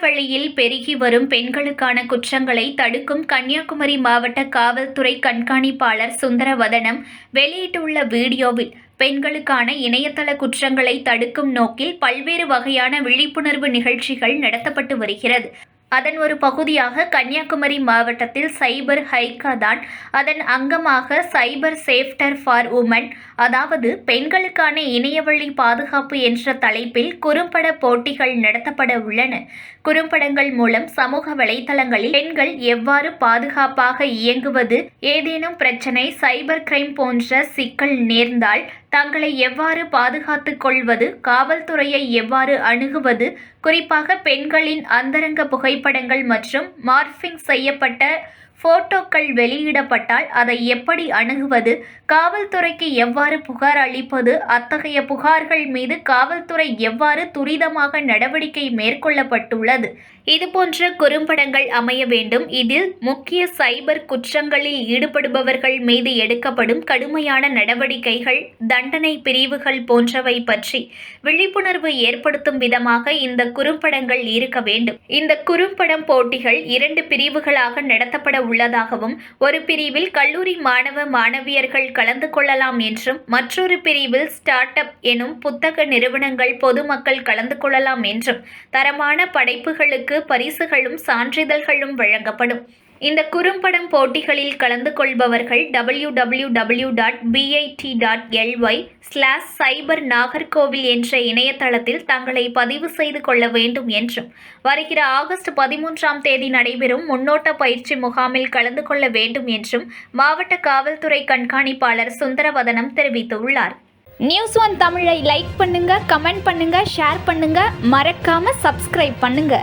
இணையவழியில் பெருகி வரும் பெண்களுக்கான குற்றங்களை தடுக்கும் கன்னியாகுமரி மாவட்ட காவல்துறை கண்காணிப்பாளர் சுந்தரவதனம் வெளியிட்டுள்ள வீடியோவில் பெண்களுக்கான இணையதள குற்றங்களை தடுக்கும் நோக்கில் பல்வேறு வகையான விழிப்புணர்வு நிகழ்ச்சிகள் நடத்தப்பட்டு வருகிறது. அதன் ஒரு பகுதியாக கன்னியாகுமரி மாவட்டத்தில் சைபர் ஹைக்கா தான். அதன் அங்கமாக சைபர் சேஃப்டர் ஃபார் உமன் அதாவது பெண்களுக்கான இணையவழி பாதுகாப்பு என்ற தலைப்பில் குறும்பட போட்டிகள் நடத்தப்பட உள்ளன. குறும்படங்கள் மூலம் சமூக வலைதளங்களில் பெண்கள் எவ்வாறு பாதுகாப்பாக இயங்குவது ஏதேனும் பிரச்சனை சைபர் கிரைம் போன்ற சிக்கல் நேர்ந்தால் தங்களை எவ்வாறு பாதுகாத்துக் கொள்வது காவல்துறையை எவ்வாறு அணுகுவது குறிப்பாக பெண்களின் அந்தரங்க புகைப்படங்கள் மற்றும் மார்பிங் செய்யப்பட்ட போட்டோக்கள் வெளியிடப்பட்டால் அதை எப்படி அணுகுவது? காவல்துறைக்கு எவ்வாறு புகார் அளிப்பது? அத்தகைய புகார்கள் மீது காவல்துறை எவ்வாறு துரிதமாக நடவடிக்கை மேற்கொள்ளப்பட்டுள்ளது? இதுபோன்ற குறும்படங்கள் அமைய வேண்டும். இதில் முக்கிய சைபர் குற்றங்களில் ஈடுபடுபவர்கள் மீது எடுக்கப்படும் கடுமையான நடவடிக்கைகள் தண்டனை பிரிவுகள் போன்றவை பற்றி விழிப்புணர்வு ஏற்படுத்தும் விதமாக இந்த குறும்படங்கள் இருக்க வேண்டும். இந்த குறும்படம் போட்டிகள் இரண்டு பிரிவுகளாக நடத்தப்பட உள்ளதாகவும் ஒரு பிரிவில் கல்லூரி மாணவ மாணவியர்கள் கலந்து கொள்ளலாம் என்றும் மற்றொரு பிரிவில் ஸ்டார்ட் அப் எனும் புத்தக நிறுவனங்கள் பொதுமக்கள் கலந்து கொள்ளலாம் என்றும் தரமான படைப்புகளுக்கு பரிசுகளும் சான்றிதழ்களும் வழங்கப்படும். இந்த குறும்படம் போட்டிகளில் கலந்து கொள்பவர்கள் W W W dot B I T dot L Y slash cyber Nagercoil என்ற இணையதளத்தில் தங்களை பதிவு செய்து கொள்ள வேண்டும் என்றும் வருகிற ஆகஸ்ட் பதிமூன்றாம் தேதி நடைபெறும் முன்னோட்ட பயிற்சி முகாமில் கலந்து கொள்ள வேண்டும் என்றும் மாவட்ட காவல்துறை கண்காணிப்பாளர் சுந்தரவதனம் தெரிவித்துள்ளார். நியூஸ் ஒன் தமிழை லைக் பண்ணுங்க கமெண்ட் பண்ணுங்க ஷேர் பண்ணுங்க மறக்காம சப்ஸ்கிரைப் பண்ணுங்க.